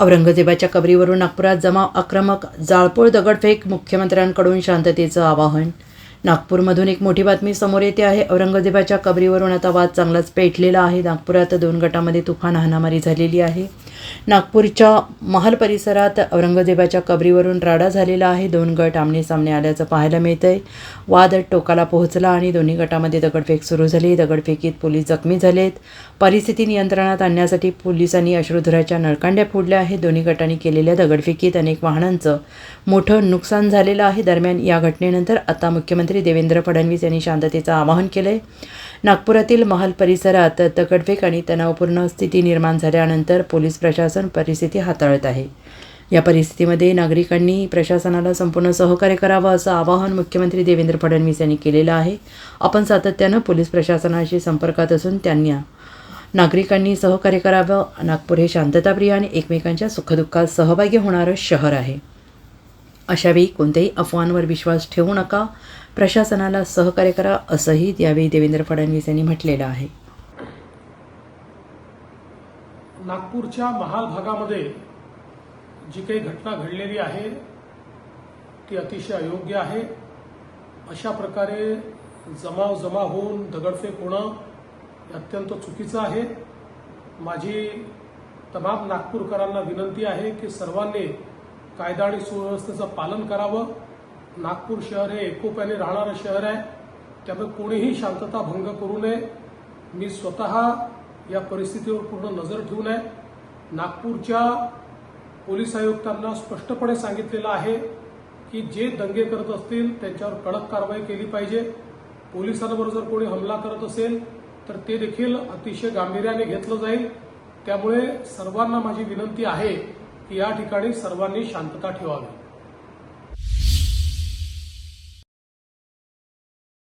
औरंगजेबाच्या कबरीवरून नागपुरात जमाव आक्रमक जाळपोळ दगडफेक मुख्यमंत्र्यांकडून शांततेचं आवाहन नागपूरमधून एक मोठी बातमी समोर येते आहे. औरंगजेबाच्या कबरीवरून आता वाद चांगलाच पेटलेला आहे. नागपुरात दोन गटामध्ये तुफान हाणामारी झालेली आहे. नागपूरच्या महाल परिसरात औरंगजेबाच्या कबरीवरून राडा झालेला आहे. दोन गट आमने सामने आल्याचं पाहायला मिळतंय. वाद टोकाला पोहोचला आणि दोन्ही गटामध्ये दगडफेक सुरू झाली. दगडफेकीत पोलीस जखमी झालेत. परिस्थिती नियंत्रणात आणण्यासाठी पोलिसांनी अश्रुधुराच्या नळकांड्या फोडल्या आहेत. दोन्ही गटांनी केलेल्या दगडफेकीत अनेक वाहनांचं मोठं नुकसान झालेलं आहे. दरम्यान या घटनेनंतर आता मुख्यमंत्री देवेंद्र फडणवीस यांनी शांततेचं आवाहन केलं आहे नागपुरातील महाल परिसरात तकडफेक आणि तणावपूर्ण स्थिती निर्माण झाल्यानंतर पोलीस प्रशासन परिस्थिती हाताळत आहे. या परिस्थितीमध्ये नागरिकांनी प्रशासनाला संपूर्ण सहकार्य करावं असं आवाहन मुख्यमंत्री देवेंद्र फडणवीस यांनी केलेलं आहे. आपण सातत्यानं पोलीस प्रशासनाशी संपर्कात असून त्यांनी नागरिकांनी सहकार्य करावं. नागपूर हे शांतताप्रिय आणि एकमेकांच्या सुखदुःखात सहभागी होणारं शहर आहे. अशावेळी कोणत्याही अफवांवर विश्वास ठेवू नका. प्रशासनाला सहकार्य करा असंही यावेळी देवेंद्र फडणवीस यांनी म्हटलेलं आहे. नागपूरच्या महाल भागामध्ये जी काही घटना घडलेली आहे ती अतिशय अयोग्य आहे. अशा प्रकारे जमाव जमा होऊन दगडफेक होणं अत्यंत चुकीचं आहे. माझी तमाम नागपूरकरांना विनंती आहे की सर्वांनी कायदा आणि सुव्यवस्थेचं पालन करावं. नागपूर शहर हे एकोप्याने राहणारं शहर आहे. त्यामुळे कोणीही शांतता भंग करू नये. मी स्वतः या परिस्थितीवर पूर्ण नजर ठेवून आहे नागपूरच्या पोलीस आयुक्तांना स्पष्टपणे सांगितलेलं आहे की जे दंगे करत असतील त्यांच्यावर कडक कारवाई केली पाहिजे. पोलिसांवर जर कोणी हमला करत असेल तर ते देखील अतिशय गांभीर्याने घेतलं जाईल. त्यामुळे सर्वांना माझी विनंती आहे की या ठिकाणी सर्वांनी शांतता ठेवावी.